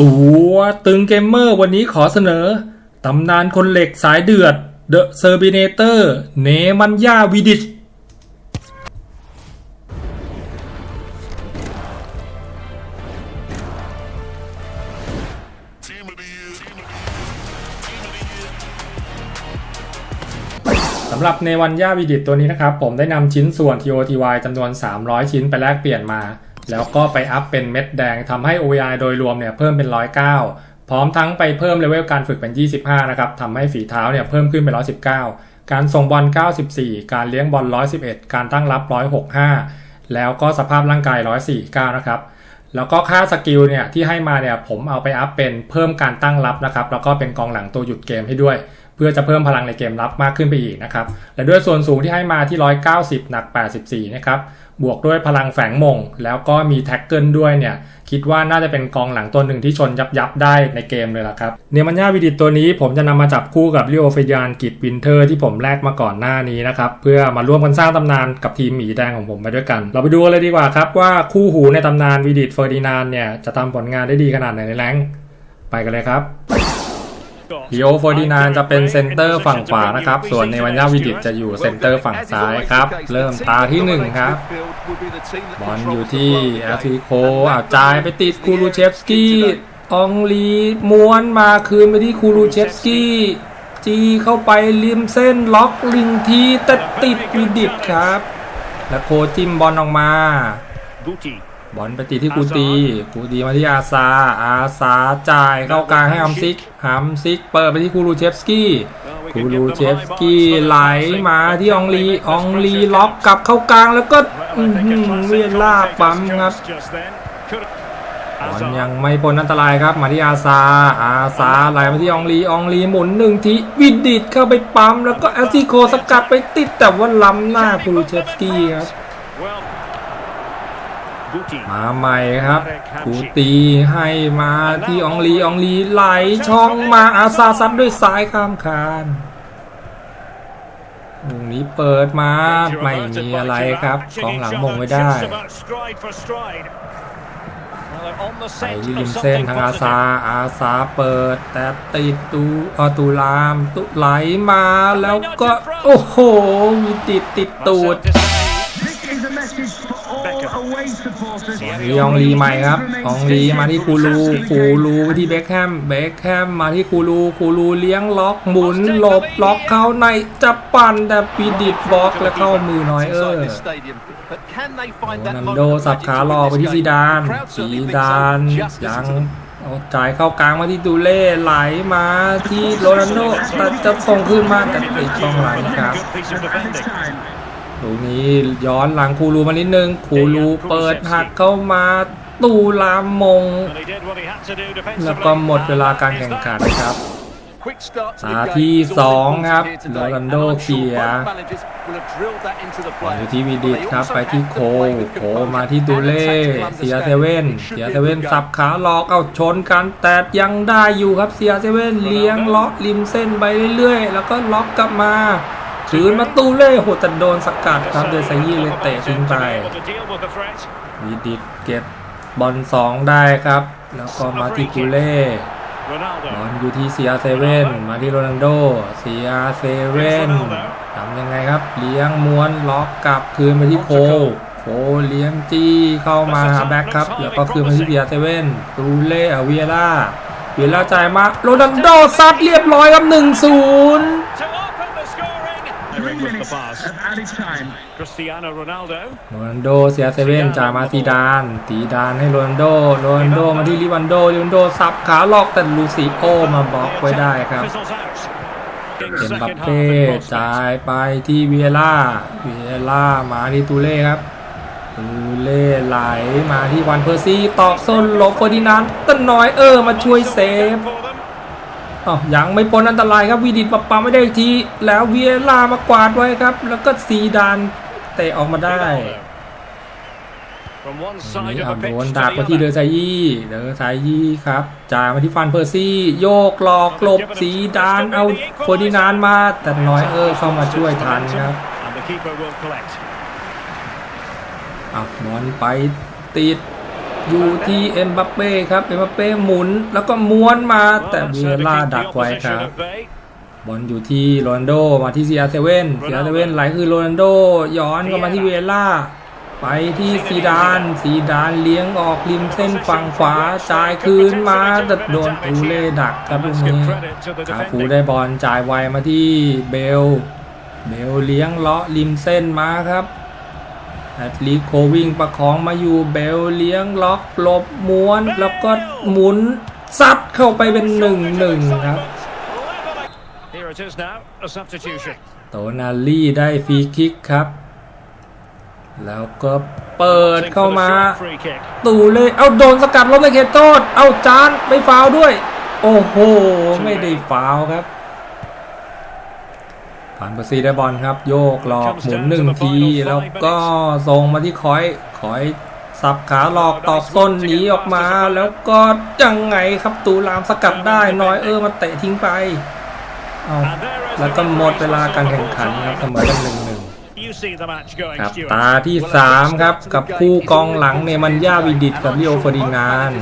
ตัวตึงเกมเมอร์วันนี้ขอเสนอ ตำนานคนเหล็กสายเดือด The s e r b i n a t o r เนมันยาวิดิชสำหรับในวันย่าวิดิตตัวนี้นะครับ ผมได้นำชิ้นส่วน TOTY จำนวน 300 ชิ้นไปแลกเปลี่ยนมา แล้วก็ไปอัพเป็นเม็ดแดงทำให้ OI โดยรวมเนี่ยเพิ่มเป็น 109 พร้อมทั้งไปเพิ่มเลเวลการฝึกเป็น 25 นะครับทำให้ฝีเท้าเนี่ยเพิ่มขึ้นเป็น 119 การส่งบอล 94 การเลี้ยงบอล 111 การตั้งรับ 165 แล้วก็สภาพร่างกาย 149 นะครับแล้วก็ค่าสกิลเนี่ยที่ให้มาเนี่ยผมเอาไปอัพเป็นเพิ่มการตั้งรับนะครับแล้วก็เป็นกองหลังตัวหยุดเกมให้ด้วย พื่อจะเพิ่มพลังในเกมรับมากขึ้นไปอีกนะครับ และด้วยส่วนสูงที่ให้มาที่ 190 หนัก 84 นะครับ บวกด้วยพลังแฝงมง แล้วก็มีแท็กเกิลด้วยเนี่ย คิดว่าน่าจะเป็นกองหลังตัวหนึ่งที่ชนยับยับได้ในเกมเลยล่ะครับ เนมันยาวิดิตตัวนี้ผมจะนำมาจับคู่กับลิโอเฟยานกิจวินเทอร์ที่ผมแลกมาก่อนหน้านี้นะครับ เพื่อมาร่วมกันสร้างตำนานกับทีมหมีแดงของผมไปด้วยกัน เราไปดูกันเลยดีกว่าครับว่าคู่หูในตำนานวิดิตเฟอร์ดินานเนี่ยจะทำผลงานได้ดีขนาดไหนในแรงไปกันเลยครับ ลีโอโฟร์ดินานจะเป็นเซนเตอร์ฝั่งขวานะครับ ส่วนในวันยาวิดิตจะอยู่เซนเตอร์ฝั่งซ้ายครับ เริ่มตาที่หนึ่งครับ บอลอยู่ที่แอฟริโคอ่าวจ่ายไปติดคูรูเชฟสกี้อองลีม้วนมาคืนไปที่คูรูเชฟสกี้จีเข้าไปริมเส้นล็อกลิงทีแต่ติดวิดิตครับ แล้วโคจิ้มบอลออกมา บอลไปติดที่กูตีกูตีมาที่อาซา อาซาจ่ายเข้ากลางให้ฮัมซิกฮัมซิก เปิดไปที่คูรูเชฟสกี้คูรูเชฟสกี้ไหลมาที่อองลีอองลีล็อกกลับเข้ากลางแล้วก็อื้อหือเวียนล่าปั๊มครับบอลยังไม่พ้นอันตรายครับ มาที่อาซา อาซาไหลมาที่อองลีอองลีหมุนหนึ่งทีวิดดิดเข้าไปปั๊มแล้วก็แอสติโคสกัดไปติดแต่ว่าล้ำหน้าคูรูเชฟสกี้ครับ มาใหม่ครับกูตีให้มาที่อองลีอองลีไหลช่องมาอาซาซัดด้วยซ้ายข้ามคานลูกนี้เปิดมาไม่มีอะไรครับกองหลังมงไม่ได้ไปที่ริมเส้นทางอาซาอาซาเปิด แต่ติดตูออตุลามตุไหลมาแล้วก็ โอ้โหมีติดติดตูด ลีองลีใหม่ครับอองลีมาที่คูลูคูลูไปที่เบคแฮมเบคแฮมมาที่คูลูคูลูเลี้ยงล็อกหมุนหลบล็อกเข้าในจะปั่นแต่ปีดิดบล็อกและเข้ามือน้อยเออโรนัลโดสับขาหลอกไปที่ซีดานซีดานยังจ่ายเข้ากลางมาที่ดูเล่ไหลมาที่โรนัลโดแต่จะส่งขึ้นมาแต่ติดช่องหลังครับ ลูกนี้ย้อนหลังคูรูมานิดนึงคูรูเปิดหักเข้ามาตูลามมง แล้วก็หมดเวลาการแข่งขันครับตาที่สองครับโรโรนันัลลโดโดเคเคลีลียยร์ร์บอลอยู่ที่วีดิตครับไปที่โคโคมาที่ดูเล่เสียเซเว่นเสียเซเว่นสับขาหลอกเอาชนกันแต่ยังได้อยู่ครับเสียเซเว่นเลี้ยงเลาะริมเส้นไปเรื่อยๆ แล้วก็ล็อกกลับมา คืนมาตูเล่โหแต่โดนสกัดครับเดซายี่เลยเตะทิ้งไปวีดิตเก็บบอลสองได้ครับ แล้วก็มาที่กูเล่บอลอยู่ที่เซียเซเว่นมาที่โรนัลโดเซียเซเว่นทำยังไงครับ เลี้ยงม้วนล็อกกลับคืนไปที่โคโคเลี้ยงจี้เข้ามาหาแบ็คครับ แล้วก็คืนมาที่เซียเซเว่นตูเล่อาเวียร่าเวียร่าจ่ายมาโรนัลโดซัดเรียบร้อยครับหนึ่งศูนย์ Three minutes of added time. Cristiano Ronaldo โรนัลโดเสียเซเว่นจ่ายมาซีดาน ตีดานให้โรนัลโด โรนัลโดมาที่ลิวันโด ลิวันโดสับขาหลอกแต่ลูซิโอมาบล็อกไว้ได้ครับ fizzles out. เอ็มบัปเป้จ่ายไปที่เวียร่า เวียร่ามาที่ตูเล่ครับตูเล่ไหลมาที่วันเพอร์ซี่ตอกส้นหลบเฟอร์ดินานด์ต้นน้อยเออมาช่วยเซฟ For them. อ๋อยังไม่พ้นอันตรายครับวีดิตปะปาไม่ได้อีกที แล้วเวียร่ามากวาดไว้ครับ แล้วก็ซีดานเตะออกมาได้ From one นี่ side เอา of the โด pitch น to ดัก the มาที่เดอ other. ซายี่เดอซายี่ครับจ่ายมาที่ฟันเพอร์ซี่ โยกหลอกหลบสีดานเอาโฟร์ดินานมาแต่น้อยเออเข้ามาช่วยทันครับ And the keeper will collect. อะบอลไปติด อยู่ที่เอ็มบัปเป้ครับเอ็มบัปเป้หมุนแล้วก็ม้วนมาแต่ Well, เวี that's ย how to ร่า keep the ดักไว้ค opposition รับ at bay. บอลอยู่ที่โรนัลโดมาที่ CR7 CR7 ไหลคือโรนัลโดย้อนเข้ามาที่เวียร่าไปที่ซีดานซีดานเลี้ยงออกริมเส้นฝั่งขวาจ่ายคืนมาแต่โดนตูเล่ดักครับ And ลูก let's นี้ give credit to the คาฟู defending. ได้บอลจ่ายไวมาที่เบล เบลเลี้ยงเลาะริมเส้นมาครับ แอตลีโควิ่งประคองมาอยู่เบลเลี้ยงล็อกหลบม้วนแล้วก็หมุนซัดเข้าไปเป็นหนึ่งหนึ่งครับ Here it is now, a substitution. โตนาลี่ได้ฟรีคิกครับ แล้วก็เปิด Think เข้า for the มา short free kick. ตูเล่เอาโดนสกัดล้มในเขตโทษเอาจานไม่ฟาวล์ด้วย โอ้โห ไม่ได้ฟาวล์ครับ ผ่านประซีได้บอลครับ โยกหลอกหมุนหนึ่งที แล้วก็ส่งมาที่คอยคอยสับขาหลอกตอกส้นหนีออกมา แล้วก็ยังไงครับตูรามสกัดได้น้อยเออมาเตะทิ้งไปเอา And there is แล้วก็หมดเวลาการแข่งขันครับเสมอกันหนึ่ง ครับ Stuart. ตาที่ 3 ครับ กับคู่กองหลังเนมันย่าวิดิตกับลิโอเฟอร์ดินานด์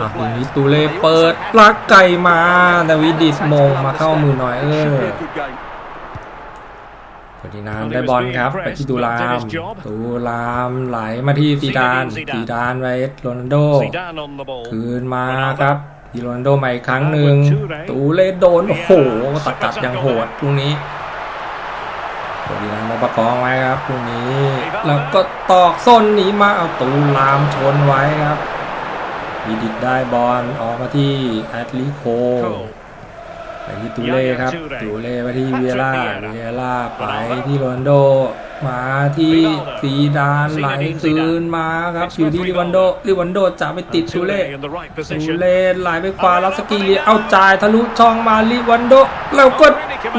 อะตรงนี้ตูเล่เปิดปลักไก่มาแต่วิดิตมงมาเข้ามือหน่อยเออเฟอร์ดินานด์ได้บอลครับไปที่ตูรามตูรามไหลมาที่ซีดานซีดานไว้โรนัลโด Zidane on the ball. คืนมาครับดีโรนัลโดใหม่อีกครั้งหนึ่งตูเล่โดนโอ้โหสกัดอย่างโหดตรงนี้ โดีนานมาประคองไว้ครับตรงนี้ แล้วก็ตอกส้นหนีมาเอาตูลามชนไว้ครับวีดิตได้บอลออกมาที่แอตลิโค Cole. ไปที่ตูเล่ครับตูเล่ไปที่เวียร่าเวียร่าไปที่โรนัลโด มาที่ซีดานไหลคืนมาครับอยู่ที่ลิวันโดลิวันโดจะไปติดตูเล่ in the right ตู position. เล่ไหลไปขวารับสกีเลียเอาจ่ายทะลุช่องมาลิวันโดแล้วก็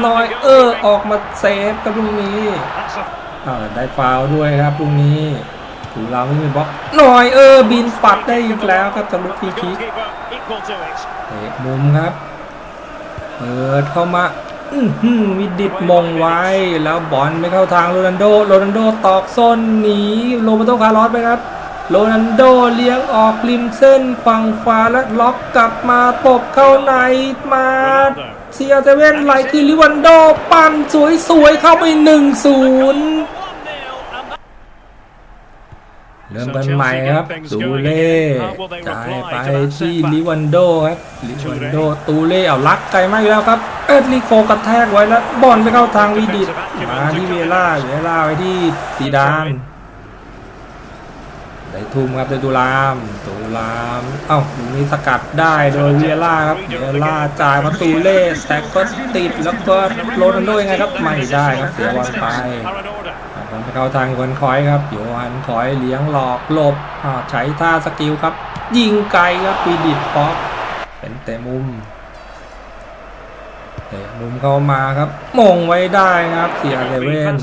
นอยเออออกมาเซฟกับลูกนี้ That's a อ่าได้ฟาวล์ด้วยครับลูกนี้ถูเราไม่มีบล็อกนอยเออบินปัดได้อีกแล้วครับสำหรับฟรีคิก goalkeeper equal to it. เตะมุมครับเปิดเข้ามาอื้อหือ วิดิตมงไว้ แล้วบอลไม่เข้าทางโรนันโดโรนันโดตอกส้นหนีโรเบโตคาร์ลอสไปครับโรนันโดเลี้ยงออกริมเส้นขวางฟ้าและล็อกกลับมาตบเข้าในมาเซียเซเว่นไหลคือลิวันโดปั่นสวยๆเข้าไป1-0 เริ่มกันใหม่ครับ ตูเล่จ่ายไปที่ลิวันโดครับ ลิวันโด ตูเล่เอาลักไกลมากอีกแล้วครับ เอ็ดลิโคกระแทกไว้แล้ว บอลไปเข้าทางวีดิตมาที่เวล่าเวล่าไปที่ซีดานได้ทุ่มครับโดยตูราม ตูราม เอ้าลูกนี้สกัดได้โดยเวียร่าครับ เวียร่าจ่ายมาตูเล่แต่ก็ติดแล้วก็โรนัลโดยังไงครับ ไม่ได้ครับ เสียบอลไป are in order. บอลไปเข้าทางคนคอยครับโยฮันคอยเลี้ยงหลอกหลบอ่าใช้ท่าสกิลครับ ยิงไกลครับปีดิดป๊อกเป็นเตะมุมเตะมุมเข้ามาครับมงไว้ได้ครับเสียเลเว่น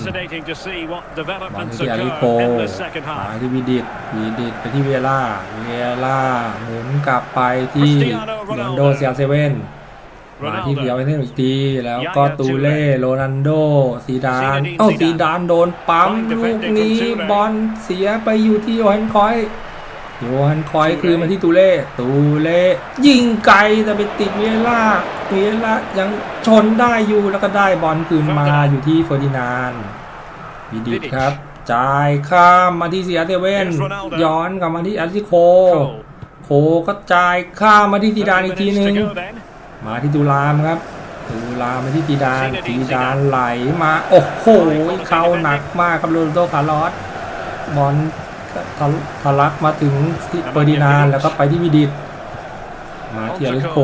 บอลที่อาริโค in the second มาที่วีดิตวีดิตไปที่เวียร่าเวียร่าหมุนกลับไปที่โรนัลโดเซียเซเว่น มาที่เดียวไปเล่นอีกทีแล้วก็ตูเล่โรนันโดซีดานเอ้าซีดานโดนปั๊มลูกนี้บอลเสียไปอยู่ที่โยฮันคอยโยฮันคอยคือมาที่ตูเล่ตูเล่ยิงไกลแต่ไปติดเวล่าเวล่ายังชนได้อยู่แล้วก็ได้บอลคืนมาอยู่ที่เฟอร์ดินานด์วิดิตครับจ่ายข้ามมาที่เสียเทเว่นย้อนกลับมาที่แอตติโค Cole. โคก็จ่ายข้ามมาที่ซีดานอีกที Minutes นึ to ง go then. มาที่ตุลามครับตุลามมาที่ตีดานตีดานไหลมาโอ้โหเข้าหนักมากครับโรนัลโดคาร์ลอสบอลทะทะลักมาถึงที่เปอร์ดินานแล้วก็ไปที่วิดิตมาที่อลิสโค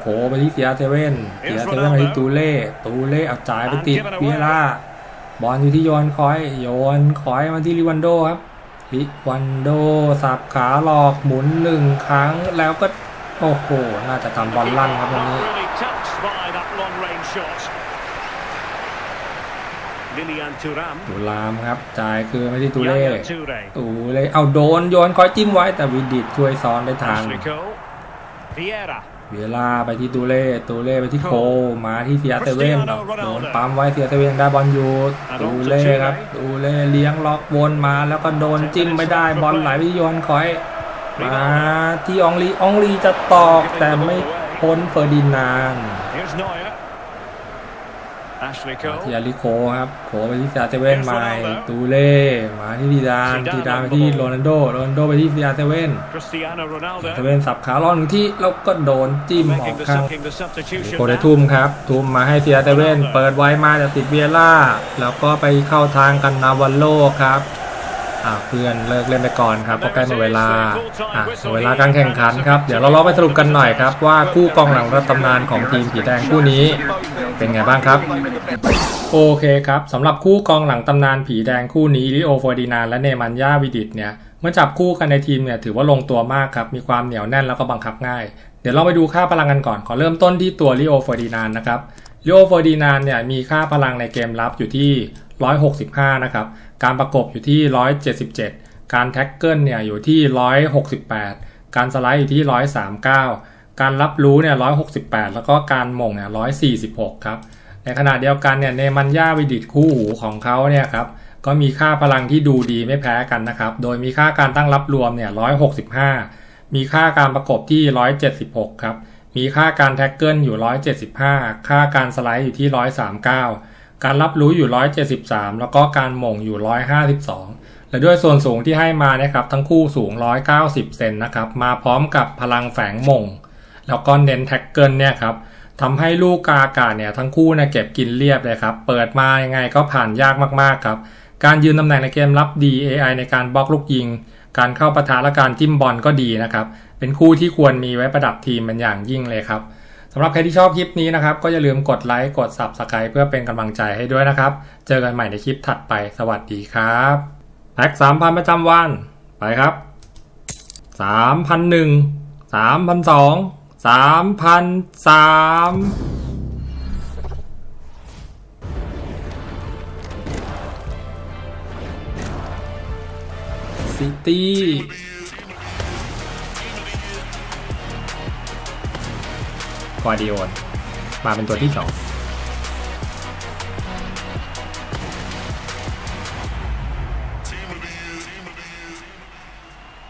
โคไปที่เซียเซเว่นเซียเซเว่นมาที่ตูเล่ตูเล่เอาจ่ายไปติดเวียร่าบอลอยู่ที่โยนคอย โยนคอยมาที่ลิวันโดครับลิวันโดสับขาหลอกหมุนหนึ่งครั้งแล้วก็ โอ้โห น่าจะทำบอลลั่นครับวันนี้ Not really touched by that long range shot. Lilian Thuram. ตูรามครับจ่ายคือไม่ที่ตูเล่ Yaya Toure. ตูเล่เอาโดนโยนคอยจิ้มไว้แต่วิดิตช่วยซ้อนได้ทัน Ashley Cole. Vieira. เวลาไปที่ตูเล่ตูเล่ไปที่โคมาที่เซียเซเว่นโดนปั๊มไว้เซียเซเว่นได้บอลอยู่ตูเล่ครับตูเล่เลี้ยงล็อกวนมาแล้วก็โดนจิ้มไม่ได้บอลไหลไปที่โยนคอย มาที่อองลีอองลีจะตอกแต่ไม่พ้นเฟอร์ดินานด์ Here's Neuer. Ashley มาที่ Cole. อาริโคครับโขไปที่ซาเซเว่นมาตูเล่มาที่ดีดานดีดานไปที่โรนัลโดโรนัลโดไปที่ซีอาเซเว่น Cristiano เซ Ronaldo. เว่นสับขาล้อหนึ่งที่แล้วก็โดนจิ้มออก Making the, ข้าง making the substitution. โคได้ now. ทุ่มครับทุ่มมาให้เซียเซเว่นเปิดไว้มาจากติดเวียร่าแล้วก็ไปเข้าทางกันนาวันโลครับอ่า เพื่อนเลิกเล่นไปก่อนครับเพราะใกล้หมดเวลาหมดเวลาการแข่งขันครับ เดี๋ยวเราลองไปสรุปกันหน่อยครับ ว่าคู่กองหลังระดับตำนานของทีมผีแดงคู่นี้เป็นไงบ้างครับโอเคครับสำหรับคู่กองหลังตำนานผีแดงคู่นี้ลิโอฟอร์ดินานและเนมันยาวิดิตเนี่ยเมื่อจับคู่กันในทีมเนี่ยถือว่าลงตัวมากครับ มีความเหนียวแน่นแล้วก็บังคับง่าย เดี๋ยวเราไปดูค่าพลังกันก่อน ขอเริ่มต้นที่ตัวลิโอฟอร์ดินานนะครับลิโอฟอร์ดินานเนี่ยมีค่าพลังในเกมรับอยู่ที่ 165 นะครับ การประกบอยู่ที่ 177 การแท็กเกิลเนี่ยอยู่ที่ 168 การสไลด์อยู่ที่ 139 การรับรู้เนี่ย 168 แล้วก็การหม่งเนี่ย 146 ครับ ในขณะเดียวกันเนี่ยเนมันย่าวิดิตคู่หูของเขาเนี่ยครับก็มีค่าพลังที่ดูดีไม่แพ้กันนะครับ โดยมีค่าการตั้งรับรวมเนี่ย 165 มีค่าการประกบที่ 176 ครับ มีค่าการแท็กเกิลอยู่ 175 ค่าการสไลด์อยู่ที่ 139 การรับรู้อยู่ 173 แล้วก็การหม่งอยู่ 152 และด้วยส่วนสูงที่ให้มานี่ยครับทั้งคู่สูง 190 เซนนะครับมาพร้อมกับพลังแฝงหม่ง แล้วก็เน้นแท็กเกิลเนี่ยครับทำให้ลูกกาอากาศเนี่ยทั้งคู่เนี่ยเก็บกินเรียบเลยครับ เปิดมายังไงก็ผ่านยากมากๆครับ การยืนตำแหน่งในเกมรับดี AI ในการบล็อกลูกยิง การเข้าปะทะและการจิ้มบอลก็ดีนะครับ เป็นคู่ที่ควรมีไว้ประดับทีมเป็นอย่างยิ่งเลยครับ สำหรับใครที่ชอบคลิปนี้นะครับ ก็อย่าลืมกดไลค์กด Subscribe เพื่อเป็นกำลังใจให้ด้วยนะครับ เจอกันใหม่ในคลิปถัดไปสวัสดีครับแพ็กสามพันประจำวัน ไปครับสามพันหนึ่งสามพันสองสามพันสามซิตี้ กวาดิโอนมาเป็นตัวที่สอง